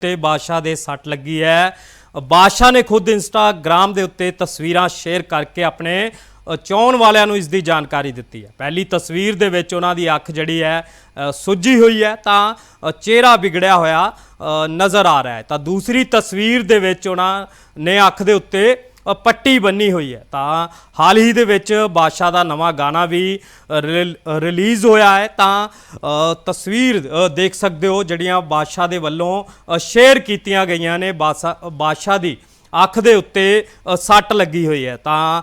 ਤੇ ਬਾਦਸ਼ਾਹ ਦੇ ਸੱਟ ਲੱਗੀ ਹੈ। ਬਾਦਸ਼ਾਹ ਨੇ ਖੁਦ ਇੰਸਟਾਗ੍ਰam ਦੇ ਉੱਤੇ ਤਸਵੀਰਾਂ ਸ਼ੇਅਰ ਕਰਕੇ ਆਪਣੇ ਅ, ਵਾਲਿਆਂ ਨੂੰ ਇਸ ਦੀ ਜਾਣਕਾਰੀ ਦਿੱਤੀ ਹੈ। ਪਹਿਲੀ ਤਸਵੀਰ ਦੇ ਵਿੱਚ ਉਹਨਾਂ ਦੀ ਅੱਖ ਜਿਹੜੀ ਹੈ ਸੁੱਜੀ ਹੋਈ ਹੈ ਤਾਂ ਚਿਹਰਾ ਵਿਗੜਿਆ ਹੋਇਆ ਨਜ਼ਰ ਆ ਰਿਹਾ ਹੈ। ਤਾਂ ਦੂਸਰੀ ਤਸਵੀਰ ਦੇ ਵਿੱਚ ਉਹਨਾਂ ਨੇ ਅੱਖ ਦੇ ਉੱਤੇ ਪੱਟੀ ਬੰਨੀ ਹੋਈ ਹੈ। ਤਾਂ ਹਾਲ ਹੀ ਦੇ ਵਿੱਚ ਬਾਦਸ਼ਾਹ ਦਾ ਨਵਾਂ ਗਾਣਾ ਵੀ ਰਿਲੀਜ਼ ਹੋਇਆ ਹੈ। ਤਾਂ ਤਸਵੀਰ ਦੇਖ ਸਕਦੇ ਹੋ ਜਿਹੜੀਆਂ ਬਾਦਸ਼ਾਹ ਦੇ ਵੱਲੋਂ ਸ਼ੇਅਰ ਕੀਤੀਆਂ ਗਈਆਂ ਨੇ। ਬਾਦਸ਼ਾਹ ਬਾਦਸ਼ਾਹ ਦੀ ਅੱਖ ਦੇ ਉੱਤੇ ਸੱਟ ਲੱਗੀ ਹੋਈ ਹੈ। ਤਾਂ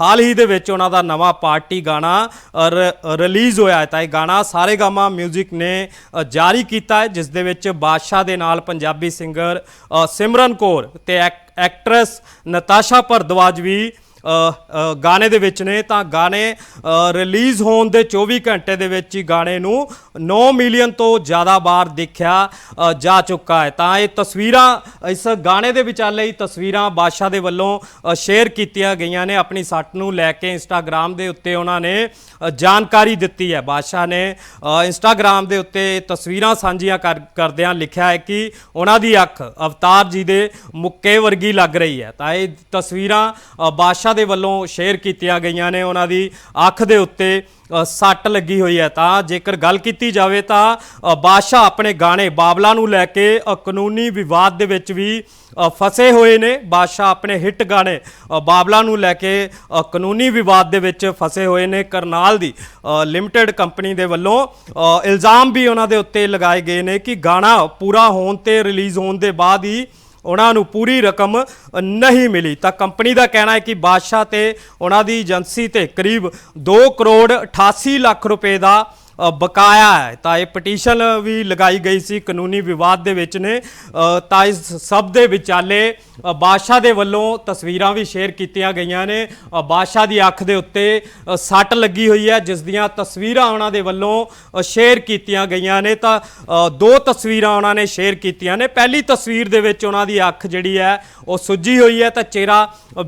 ਹਾਲ ਹੀ ਦੇ ਵਿੱਚ ਉਹਨਾਂ ਦਾ ਨਵਾਂ ਪਾਰਟੀ ਗਾਣਾ ਰ- ਰਿਲੀਜ਼ ਹੋਇਆ ਹੈ। ਤਾਂ ਇਹ ਗਾਣਾ ਸਾਰੇ ਗਾਮਾ 뮤직 ਨੇ ਜਾਰੀ ਕੀਤਾ ਹੈ, ਜਿਸ ਦੇ ਵਿੱਚ ਬਾਦਸ਼ਾਹ ਦੇ ਨਾਲ ਪੰਜਾਬੀ ਸਿੰਗਰ ਸਿਮਰਨ ਕੌਰ ਤੇ ਐਕ- ਐਕਟਰੈਸ ਨਤਾਸ਼ਾ ਭਰਦਵਾਜ ਵੀ ਗਾਣੇ ਦੇ ਵਿੱਚ ਨੇ ਤਾਂ ਗਾਣੇ ਰਿਲੀਜ਼ ਹੋਣ ਦੇ 24 ਘੰਟੇ ਦੇ ਵਿੱਚ ਹੀ ਗਾਣੇ ਨੂੰ 9 ਮਿਲੀਅਨ ਤੋਂ ਜ਼ਿਆਦਾ ਵਾਰ ਦੇਖਿਆ ਜਾ ਚੁੱਕਾ ਹੈ। ਤਾਂ ਇਹ ਤਸਵੀਰਾਂ ਇਸ ਗਾਣੇ ਦੇ ਵਿਚਾਲੇ ਹੀ ਤਸਵੀਰਾਂ ਬਾਦਸ਼ਾਹ ਦੇ ਵੱਲੋਂ ਸ਼ੇਅਰ ਕੀਤੀਆਂ ਗਈਆਂ ਨੇ। ਆਪਣੀ ਸੱਟ ਨੂੰ ਲੈ ਕੇ ਇੰਸਟਾਗ੍ਰam ਦੇ ਉੱਤੇ ਉਹਨਾਂ ਨੇ ਜਾਣਕਾਰੀ ਦਿੱਤੀ ਹੈ। ਬਾਦਸ਼ਾਹ ਨੇ ਅ, ਇੰਸਟਾਗ੍ਰam ਦੇ ਉੱਤੇ ਤਸਵੀਰਾਂ ਸਾਂਝੀਆਂ ਕਰ- ਕਰਦਿਆਂ ਲਿਖਿਆ ਹੈ ਕਿ ਉਹਨਾਂ ਦੀ ਅੱਖ ਅਵਤਾਰ ਜੀ ਦੇ ਮੁੱਕੇ ਵਰਗੀ ਲੱਗ ਰਹੀ ਹੈ। ਤਾਂ ਇਹ ਤਸਵੀਰਾਂ ਬਾਦਸ਼ਾਹ ਬਾਦਸ਼ਾਹ ਦੇ ਵੱਲੋਂ ਸ਼ੇਅਰ ਕੀਤੀਆਂ ਗਈਆਂ ਨੇ। ਉਹਨਾਂ ਦੀ ਅੱਖ ਦੇ ਉੱਤੇ ਸੱਟ ਲੱਗੀ ਹੋਈ ਹੈ। ਤਾਂ ਜੇਕਰ ਗੱਲ ਕੀਤੀ ਜਾਵੇ ਤਾਂ ਬਾਦਸ਼ਾਹ ਆਪਣੇ ਗਾਣੇ ਬਾਬਲਾ ਨੂੰ ਲੈ ਕੇ ਕਾਨੂੰਨੀ ਵਿਵਾਦ ਦੇ ਵਿੱਚ ਵੀ ਫਸੇ ਹੋਏ ਨੇ। ਬਾਦਸ਼ਾਹ ਆਪਣੇ ਹਿੱਟ ਗਾਣੇ ਅ, ਬਾਬਲਾ ਨੂੰ ਲੈ ਕੇ ਕਾਨੂੰਨੀ ਵਿਵਾਦ ਦੇ ਵਿੱਚ ਫਸੇ ਹੋਏ ਨੇ। ਕਰਨਾਲ ਦੀ ਲਿਮਟਿਡ ਕੰਪਨੀ ਦੇ ਵੱਲੋਂ ਇਲਜ਼ਾਮ ਵੀ ਉਹਨਾਂ ਦੇ ਉੱਤੇ ਲਗਾਏ ਗਏ ਨੇ ਕਿ ਗਾਣਾ ਪੂਰਾ ਹੋਣ ਤੇ ਰਿਲੀਜ਼ ਹੋਣ ਦੇ ਬਾਅਦ ਹੀ ਉਹਨਾਂ ਨੂੰ ਪੂਰੀ ਰਕਮ ਨਹੀਂ ਮਿਲੀ। ਤਾਂ ਕੰਪਨੀ ਦਾ ਕਹਿਣਾ ਹੈ ਕਿ ਬਾਦਸ਼ਾਹ ਤੇ ਉਹਨਾਂ ਦੀ ਏਜੰਸੀ ਤੇ ਕਰੀਬ 2 ਕਰੋੜ 88 ਲੱਖ ਰੁਪਏ ਦਾ ਬਕਾਇਆ ਹੈ। ਤਾਂ ਇਹ ਪਟੀਸ਼ਨ ਵੀ ਲਗਾਈ ਗਈ ਸੀ ਕਾਨੂੰਨੀ ਵਿਵਾਦ ਦੇ ਵਿੱਚ ਨੇ। ਤਾਂ ਇਸ ਸਭ ਦੇ ਵਿਚਾਲੇ ਬਾਦਸ਼ਾਹ ਦੇ ਵੱਲੋਂ ਤਸਵੀਰਾਂ ਵੀ ਸ਼ੇਅਰ ਕੀਤੀਆਂ ਗਈਆਂ ਨੇ। ਬਾਦਸ਼ਾਹ ਦੀ ਅੱਖ ਦੇ ਉੱਤੇ ਸੱਟ ਲੱਗੀ ਹੋਈ ਹੈ, ਜਿਸ ਦੀਆਂ ਤਸਵੀਰਾਂ ਉਹਨਾਂ ਦੇ ਵੱਲੋਂ ਸ਼ੇਅਰ ਕੀਤੀਆਂ ਗਈਆਂ ਨੇ। ਤਾਂ ਦੋ ਤਸਵੀਰਾਂ ਉਹਨਾਂ ਨੇ ਸ਼ੇਅਰ ਕੀਤੀਆਂ ਨੇ। ਪਹਿਲੀ ਤਸਵੀਰ ਦੇ ਵਿੱਚ ਉਹਨਾਂ ਦੀ ਅੱਖ ਜਿਹੜੀ ਹੈ, ਉਹ ਸੁੱਜੀ ਹੋਈ ਹੈ। ਤਾਂ ਚਿਹਰਾ